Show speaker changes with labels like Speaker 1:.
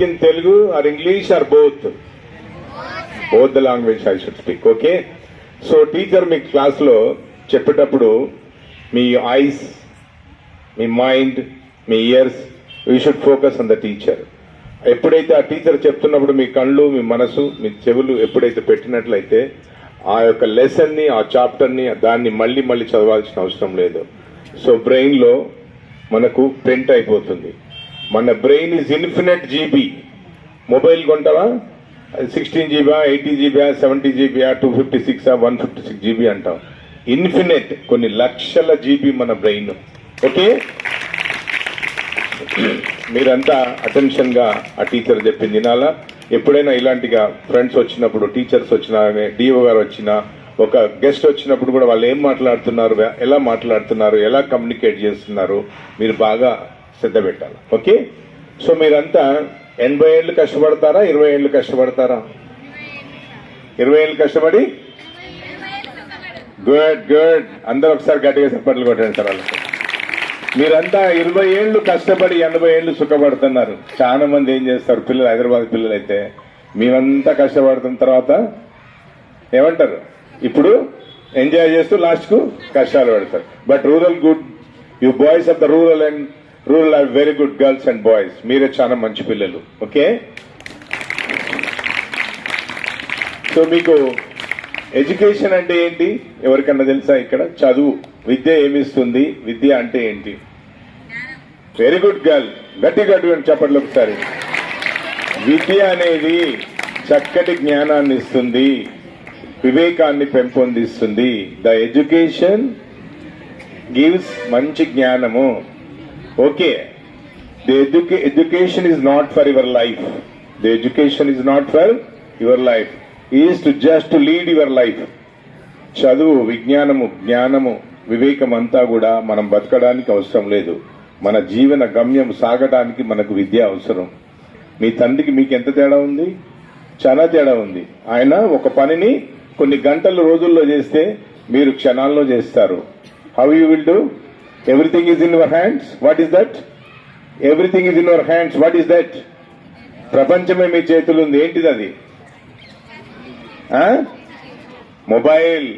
Speaker 1: Speak in Telugu or English or both both the language I should speak okay so teacher మీ క్లాస్లో చెప్పేటప్పుడు మీ eyes మీ mind me ears you should focus on the teacher ఎప్పుడైతే ఆ teacher చెప్తున్నప్పుడు మీ కళ్ళు మీ మనసు మీ చెవులు ఎప్పుడైతే పెట్టినట్లయితే ఆ యొక్క లెసన్ని ఆ చాప్టర్ని దాన్ని మళ్ళీ మళ్ళీ చదవాల్సిన అవసరం లేదు. సో బ్రెయిన్లో మనకు ప్రింట్ అయిపోతుంది. మన brain is infinite GB mobile కొంటావా? Sixteen GB eighty GB seventy GB two fifty six one fifty six GB అంటాం. ఇన్ఫినిట్ కొన్ని లక్షల జీబీ మన బ్రెయిన్ ఓకే మీరంతా అటెన్షన్గా ఆ టీచర్ చెప్పింది వినాలా? ఎప్పుడైనా ఇలాంటిగా ఫ్రెండ్స్ వచ్చినప్పుడు టీచర్స్ వచ్చినా డిఓ గారు వచ్చినా ఒక గెస్ట్ వచ్చినప్పుడు కూడా వాళ్ళు ఏం మాట్లాడుతున్నారు ఎలా మాట్లాడుతున్నారు ఎలా కమ్యూనికేట్ చేస్తున్నారు మీరు బాగా శ్రద్ధ పెట్టాలి. ఓకే? సో మీరంతా ఎనభై ఏళ్ళు కష్టపడతారా? ఇరవై ఏళ్ళు కష్టపడతారా? ఇరవై ఏళ్ళు కష్టపడి? Good good. అందరూ ఒకసారి గట్టిగా చెప్పట్లు కొట్టండి సార్ వాళ్ళకి. మీరంతా ఇరవై ఏళ్ళు కష్టపడి ఎనభై ఏళ్ళు సుఖపడుతున్నారు. చాలా మంది ఏం చేస్తారు? పిల్లలు హైదరాబాద్ పిల్లలు అయితే మేమంతా కష్టపడుతున్న తర్వాత ఏమంటారు? ఇప్పుడు ఎంజాయ్ చేస్తూ లాస్ట్కు కష్టాలు పెడతారు. But rural good. You boys of the rural and rural are very good girls and boys మీరే చాలా మంచి పిల్లలు. ఓకే సో మీకు ఎడ్యుకేషన్ అంటే ఏంటి? ఎవరికన్నా తెలుసా ఇక్కడ? చదువు. విద్య ఏమిస్తుంది? విద్య అంటే ఏంటి? వెరీ గుడ్ గర్ల్ గట్టి అటువంటి చెప్పట్లు ఒకసారి. విద్య అనేది చక్కటి జ్ఞానాన్ని ఇస్తుంది. వివేకాన్ని పెంపొందిస్తుంది. ద ఎడ్యుకేషన్ గివ్స్ మంచి జ్ఞానము. Okay the education education is not for your life the education is not for your life is to just lead your life చదువు విజ్ఞానము జ్ఞానము వివేకం అంతా కూడా మనం బతకడానికి అవసరం లేదు. మన జీవన గమ్యం సాగడానికి మనకు విద్య అవసరం. మీ తండ్రికి మీకు ఎంత తేడా ఉంది? చాలా తేడా ఉంది. ఆయన ఒక పనిని కొన్ని గంటల రోజుల్లో చేస్తే మీరు క్షణాల్లో చేస్తారు. How you will do everything is in your hands what is that everything is in your hands what is that ప్రపంచమే మీ చేతులు ఉంది. ఏంటిది అది? మొబైల్